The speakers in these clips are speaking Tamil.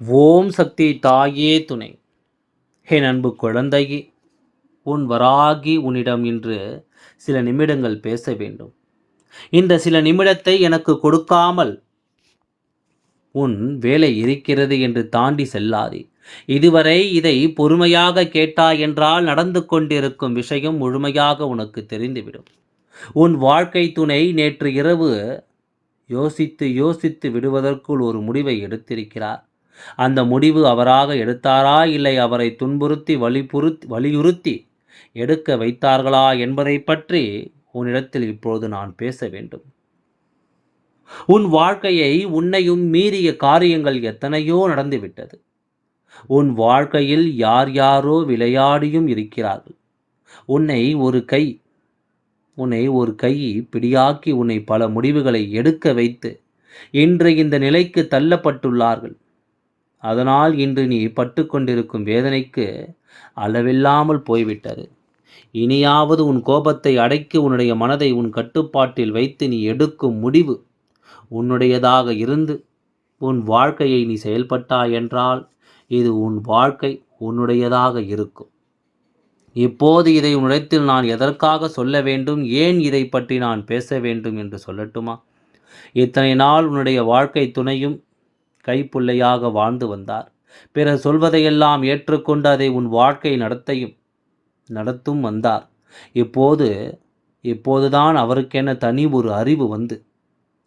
ஓம் சக்தி தாயே துணை. ஹே அன்பு குழந்தையே உன் வராகி உன்னிடம் இன்று சில நிமிடங்கள் பேச வேண்டும். இந்த சில நிமிடத்தை எனக்கு கொடுக்காமல் உன் வேலை இருக்கிறது என்று தாண்டி செல்லாதே. இதுவரை இதை பொறுமையாக கேட்டாய் என்றால் நடந்து கொண்டிருக்கும் விஷயம் முழுமையாக உனக்கு தெரிந்துவிடும். உன் வாழ்க்கை துணை நேற்று இரவு யோசித்து யோசித்து விடுவதற்குள் ஒரு முடிவை எடுத்திருக்கிறார். அந்த முடிவு அவராக எடுத்தாரா இல்லை அவரை துன்புறுத்தி வலிபுறுத்தி வலியுறுத்தி எடுக்க வைத்தார்களா என்பதை பற்றி உன்னிடத்தில் இப்பொழுது நான் பேச வேண்டும். உன் வாழ்க்கையை உன்னையும் மீறிய காரியங்கள் எத்தனையோ நடந்துவிட்டது. உன் வாழ்க்கையில் யார் யாரோ விளையாடியும் இருக்கிறார்கள். உன்னை ஒரு கை உன்னை ஒரு கை பிடியாக்கி உன்னை பல முடிவுகளை எடுக்க வைத்து இன்று இந்த நிலைக்கு தள்ளப்பட்டுள்ளார்கள். அதனால் இன்று நீ பட்டு கொண்டிருக்கும் வேதனைக்கு அளவில்லாமல் போய்விட்டது. இனியாவது உன் கோபத்தை அடக்கி உன்னுடைய மனதை உன் கட்டுப்பாட்டில் வைத்து நீ எடுக்கும் முடிவு உன்னுடையதாக இருந்து உன் வாழ்க்கையை நீ செயல்பட்டாய் என்றால் இது உன் வாழ்க்கை உன்னுடையதாக இருக்கும். இப்போது இதை உன்னிடத்தில் நான் எதற்காக சொல்ல வேண்டும்? ஏன் இதை பற்றி நான் பேச வேண்டும் என்று சொல்லட்டுமா? இத்தனை நாள் உன்னுடைய வாழ்க்கை துணையும் கைப்புள்ளையாக வாழ்ந்து வந்தார். பிறர் சொல்வதையெல்லாம் ஏற்றுக்கொண்டு அதை உன் வாழ்க்கை நடத்தையும் நடத்தும் வந்தார். இப்போது இப்போதுதான் அவருக்கென தனி ஒரு அறிவு வந்து.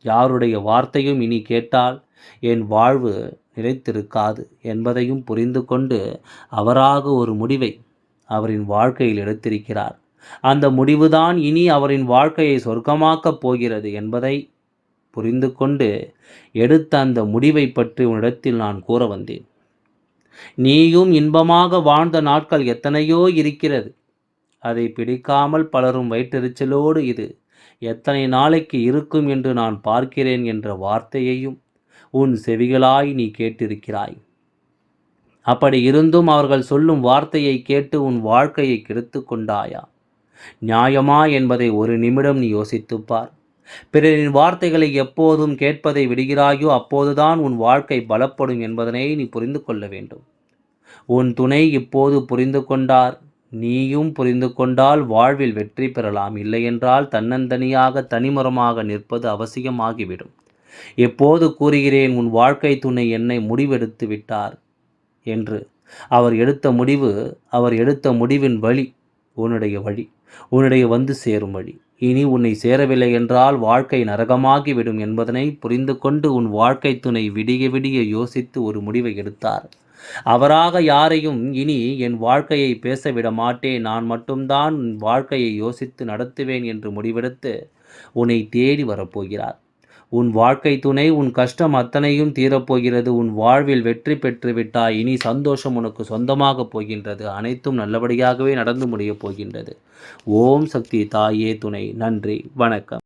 யாருடைய வார்த்தையும் இனி கேட்டால் என் வாழ்வு நிலைத்திருக்காது என்பதையும் புரிந்து கொண்டு அவராக ஒரு முடிவை அவரின் வாழ்க்கையில் எடுத்திருக்கிறார். அந்த முடிவுதான் இனி அவரின் வாழ்க்கையை சொர்க்கமாக்கப் போகிறது என்பதை புரிந்து கொண்டு எடுத்த அந்த முடிவை பற்றி உன்னிடத்தில் நான் கூற வந்தேன். நீயும் இன்பமாக வாழ்ந்த நாட்கள் எத்தனையோ இருக்கிறது. அதை பிடிக்காமல் பலரும் வயிற்றெரிச்சலோடு இது எத்தனை நாளைக்கு இருக்கும் என்று நான் பார்க்கிறேன் என்ற வார்த்தையையும் உன் செவிகளாய் நீ கேட்டிருக்கிறாய். அப்படி இருந்தும் அவர்கள் சொல்லும் வார்த்தையை கேட்டு உன் வாழ்க்கையை கெடுத்து கொண்டாயா? நியாயமா என்பதை ஒரு நிமிடம் நீ யோசித்துப்பார் பிறரின் வார்த்தைகளை எப்போதும் கேட்பதை விடுகிறாயோ அப்போதுதான் உன் வாழ்க்கை பலப்படும் என்பதனை நீ புரிந்து கொள்ள வேண்டும். உன் துணை இப்போது புரிந்து கொண்டார். நீயும் புரிந்து கொண்டால் வாழ்வில் வெற்றி பெறலாம். இல்லையென்றால் தன்னந்தனியாக தனிமரமாக நிற்பது அவசியமாகிவிடும். எப்போது கூறுகிறேன் உன் வாழ்க்கை துணை என்னை முடிவெடுத்து விட்டார் என்று. அவர் எடுத்த முடிவு அவர் எடுத்த முடிவின் வழி உன்னுடைய வழி. உன்னுடைய வந்து சேரும் வழி. இனி உன்னை சேரவில்லை என்றால் வாழ்க்கை நரகமாகிவிடும் என்பதனை புரிந்து கொண்டு உன் வாழ்க்கை துணை விடிய விடிய யோசித்து ஒரு முடிவை எடுத்தார். அவராக யாரையும் இனி என் வாழ்க்கையை பேசவிட மாட்டேன். நான் மட்டும்தான் வாழ்க்கையை யோசித்து நடத்துவேன் என்று முடிவெடுத்து உன்னை தேடி வரப்போகிறார். உன் வாழ்க்கை துணை உன் கஷ்டம் அத்தனையும் தீரப்போகிறது. உன் வாழ்வில் வெற்றி பெற்று விட்டாய். இனி சந்தோஷம் உனக்கு சொந்தமாக போகின்றது. அனைத்தும் நல்லபடியாகவே நடந்து முடியப் போகின்றது. ஓம் சக்தி தாயே துணை. நன்றி. வணக்கம்.